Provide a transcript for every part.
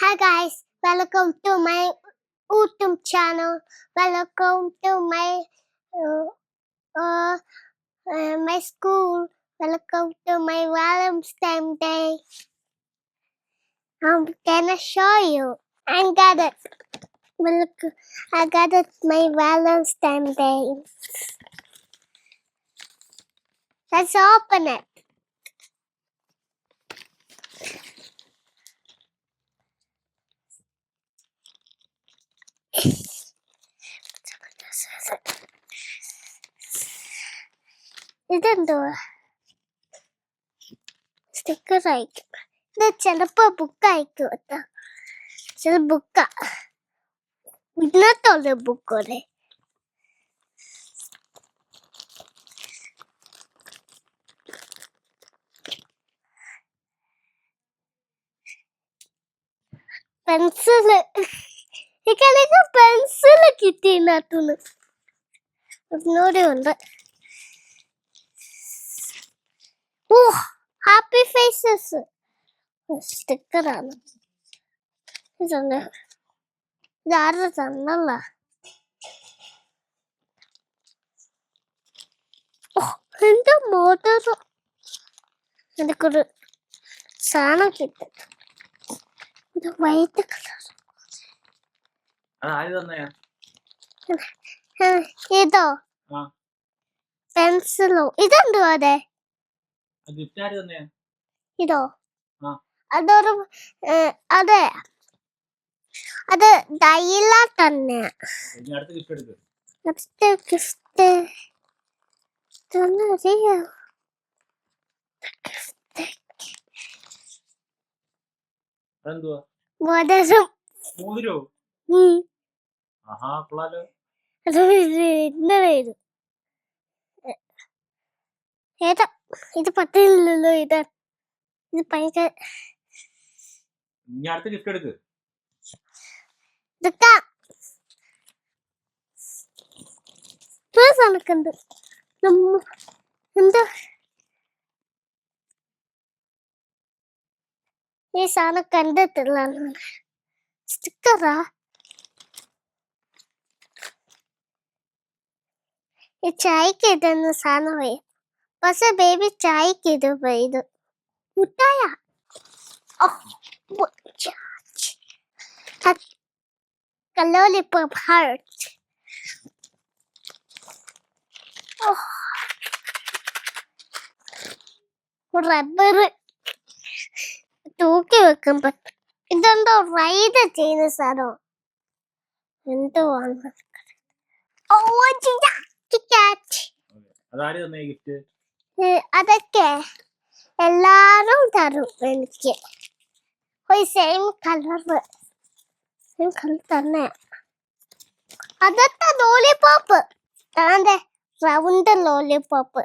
Hi guys, welcome to my YouTube channel. Welcome to my uh, uh, uh, my school. Welcome to my Valentine's Day. I'm gonna show you. I got it. Look, I got it my Valentine's Day. Let's open it. ഇതെന്തുവാ sticker അയക്കും ഇത് ചിലപ്പോ book അയക്കും കേട്ടോ ചില ബുക്ക ഇന്നത്തെ ബുക്കോടെ pencil എനിക്ക് പെൻസിൽ കിട്ടി ഇതിനകത്തുനിന്ന് ഒന്നുകൂടി ഉണ്ട്. ഓ ഹാപ്പി ഫേസസ് സ്റ്റിക്കറാണ് ഇതുണ്ട് ഇതാരുടെ തന്നല്ല? എന്റെ മോട്ടർ എനിക്കൊരു സാധനം കിട്ടും. ഇത് വൈറ്റ് കളർ അത് ആര് തന്നെയാ ഇതോ. പെൻസിലോ? ഇതെന്തോ അതെ? ഗിഫ്റ്റ് ആര് തന്നെയാ ഇതോ. അതൊരു അതെ. അത് ഡൈല തന്നെ. അടുത്ത ഗിഫ്റ്റ് മോതിരം മോതിരോ? ഇത് ഇത്. ഭയങ്കര അടുത്ത ഗിഫ്റ്റ് എടുക്ക്. നമ്മ എന്താ? ഈ സാധനം കണ്ടിട്ടില്ല സ്റ്റിക്കറാ? ഈ ചായക്ക് ഇടുന്ന സാധനമേ പക്ഷെ ബേബി ചായക്ക് ഇത് ഇത് മുട്ടായ? ലോലിപ്പോപ്പ് ഹാർട്ട് റബ്ബർ തൂക്കി വെക്കാൻ പറ്റും ഇതെന്തോ റൈഡ് ചെയ്യുന്ന സാധനം. എന്തോ ആണ്. ഓ തന്നെ ഗിഫ്റ്റ് അതൊക്കെ എല്ലാരും തരും എനിക്ക്. ഒരു സെയിം കളർ സെയിം കളർ തന്നെ. അതൊക്കെ ലോലിപോപ്പ് അതെ റൗണ്ട് ലോലിപോപ്പ്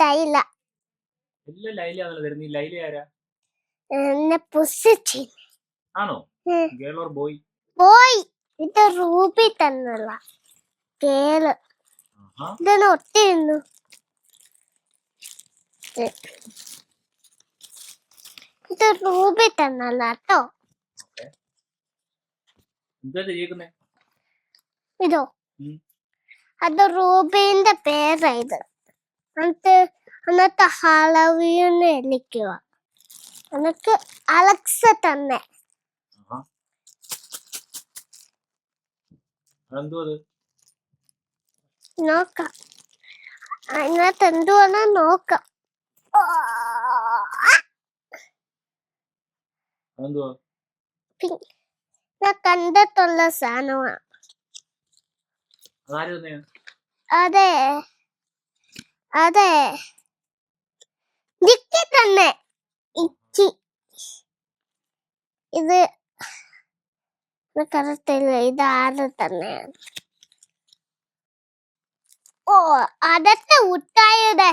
ലൈല. എന്നെ പുസിച്ച്. ആണോ? ഗേൾ ഓർ ബോയ് പോയി ഇത് റൂബി തന്നല്ല കേൾ ഇതാണ് ഒട്ടിരുന്നു ഇത് റൂബി തന്നല്ല കേട്ടോ ഇതോ. അത് റൂബിന്റെ പേരാ ഇത്. എന്നിട്ട് അന്നത്തെ ഹളവീന്ന് എലിക്കുക എന്നിട്ട് അലക്സ തന്നെ. നോക്കാം. അതിനകത്ത് എന്തുവാന്ന് നോക്കാം ഞാൻ കണ്ടിട്ടുള്ള സാധനമാണ് അതെ. അതെ. നിക്കി തന്നെ. ഇച്ചി ഇത് കറക്റ്റില്ല ഇത് ആര് തന്നെയാണ് ഓ അതൊക്കെ ഉട്ടായത്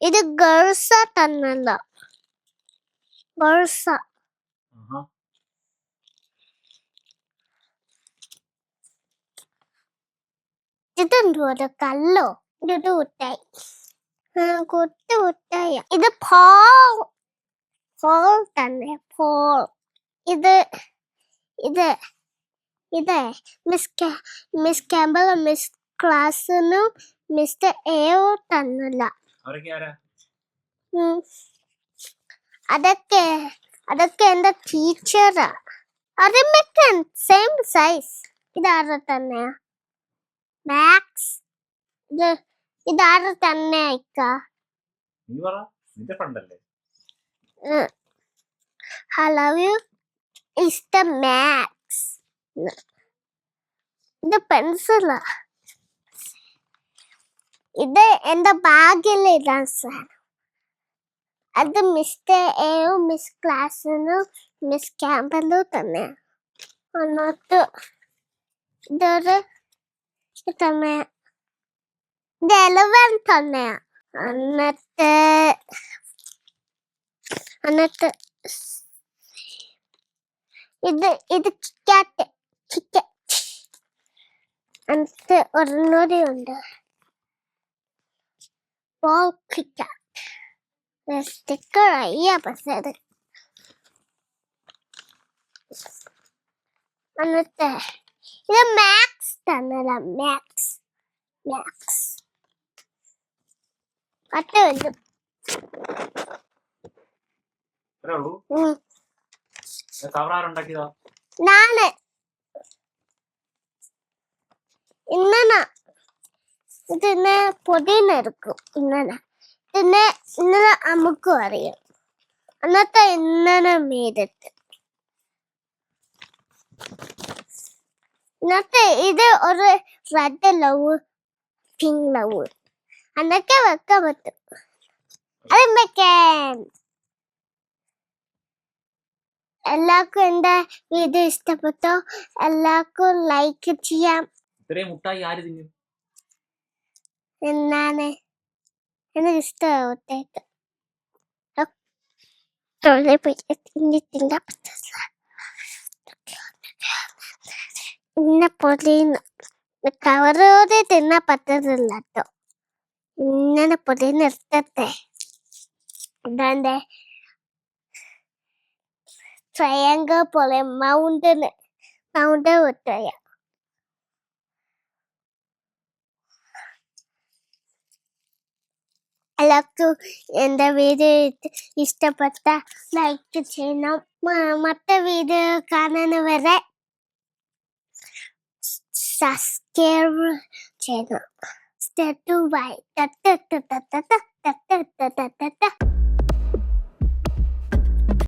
ഇത് ഗേൾസ തന്നല്ല. ഗേൾസ. ഇതെന്തോ അത് കല്ലോ ഇത് ഉട്ടായി കുട്ടി ഉട്ടായ ഇത് പോൾ പോൾ തന്നെ പോൾ ഇത് ഇത് ഇത് മിസ് മിസ് ക്യാമ്പും മിസ് ക്ലാസ്സിനും മിസ്റ്റർ എയോ തന്നില്ല. അതൊക്കെ അതൊക്കെ എന്റെ ടീച്ചറാ അത് മെക്കൻ സെയിം സൈസ് ഇതാറ് തന്നെയാ? മാക്സ് ഇത് ഇതാറ് തന്നെ hello you is the max. ഇത് പെൻസിലാ ഇത് എന്റെ ബാഗിൽ ഇടാൻ സാധനം. അത് മിസ്റ്റർ എയും മിസ് ക്ലാസ്സിനും മിസ് ക്യാമ്പലും തന്നെ എന്നിട്ട് ഇതൊരു ഇത് തന്നെ ഇത് എലവൻ തന്നെയാ. എന്നിട്ട് എന്നിട്ട് ഇത് ഇത് കിക്കാറ്റ് കിക്ക എന്നിട്ട് ഒരെണ്ണൂടി ഉണ്ട്. ബോൾ കിക്കാറ്റ് സ്റ്റിക്കർ അയ്യ പക്ഷേ അത് എന്നിട്ട് ഇത് മാക്സ് തന്നല്ല മാക്സ് മാക്സ് അത്ര വരും. കവർ ആരുണ്ടാക്കിയതാ നാളെ ഇന്നന പൊടിയെടുക്കും ഇന്നന ഇതിനെ ഇന്നലെ. അമുക്കും അറിയാം. അന്നത്തെ ഇന്നനെ മീതിട്ട്. ഇന്നത്തെ ഇത് ഒരു റെഡ് ലവ് പിങ്ക് ലവ് അന്നൊക്കെ വെക്കാൻ പറ്റും. അത് വെക്കാൻ. എല്ലാവർക്കും എന്റെ വീഡിയോ ഇഷ്ടപ്പെട്ടോ? എല്ലാവർക്കും ലൈക്ക് ചെയ്യാം. ഇത്രയും മുട്ടായി ആര് തിന്നും? എന്നാണ്? എനിക്ക് ഇഷ്ടമാവത്തേക്ക് തൊഴിൽ പോയി തിന്നിട്ടില്ല. ഇന്ന പൊടിയുന്നു കവറോടെ തിന്നാൻ പറ്റത്തില്ല കേട്ടോ ഇങ്ങനെ പൊതി നിർത്തത്തെ ഇതാണ്ട് ട്രയാങ്കിൾ പോലെ മൗണ്ടന് മൗണ്ടൻ ഒറ്റയ എല്ലാവർക്കും എന്റെ വീഡിയോ ഇഷ്ടപ്പെട്ട ലൈക്ക് ചെയ്യണം. മറ്റേ വീഡിയോ കാണുന്ന വരെ സബ്സ്ക്രൈബ് ചെയ്യണം സ്റ്റെപ്പ് ബൈ